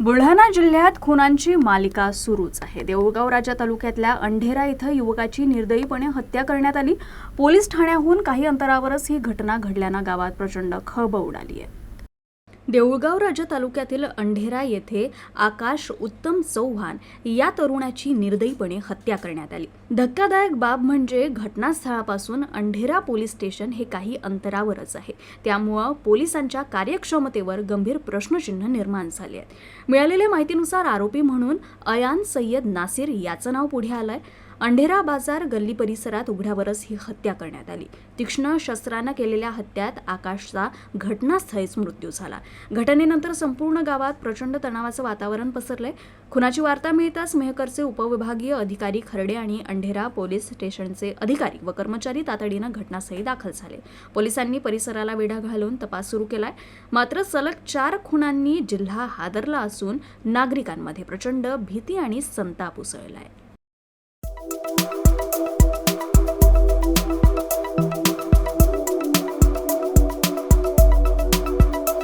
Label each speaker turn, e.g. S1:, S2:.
S1: बुलढाणा जिल्ह्यात खुनांची मालिका सुरूच आहे. देऊळगाव राजा तालुक्यातल्या अंढेरा इथं युवकाची निर्दयीपणे हत्या करण्यात आली. पोलीस ठाण्याहून काही अंतरावरच ही घटना घडल्यानं गावात प्रचंड खळबळ उडाली आहे. देऊळगाव राजा तालुक्यातील अंढेरा येथे आकाश उत्तम चव्हाण या तरुणाची निर्दयीपणे हत्या करण्यात आली. धक्कादायक बाब म्हणजे घटनास्थळापासून अंढेरा पोलीस स्टेशन हे काही अंतरावरच आहे. त्यामुळं पोलिसांच्या कार्यक्षमतेवर गंभीर प्रश्नचिन्ह निर्माण झाले आहेत. मिळालेल्या माहितीनुसार आरोपी म्हणून अयान सय्यद नासिर याचं नाव पुढे आलंय. अंढेरा बाजार गल्ली परिसरात उघड्यावरच ही हत्या करण्यात आली. तीक्ष्ण शस्त्रानं केलेल्या हत्यात आकाशचा घटनास्थळीच मृत्यू झाला. घटनेनंतर संपूर्ण गावात प्रचंड तणावाचं वातावरण पसरलंय. खुनाची वार्ता मिळताच मेहकरचे उपविभागीय अधिकारी खर्डे आणि अंढेरा पोलीस स्टेशनचे अधिकारी व कर्मचारी तातडीनं घटनास्थळी दाखल झाले. पोलिसांनी परिसराला वेढा घालून तपास सुरू केलाय. मात्र सलग चार खुनांनी जिल्हा हादरला असून नागरिकांमध्ये प्रचंड भीती आणि संताप उसळलाय.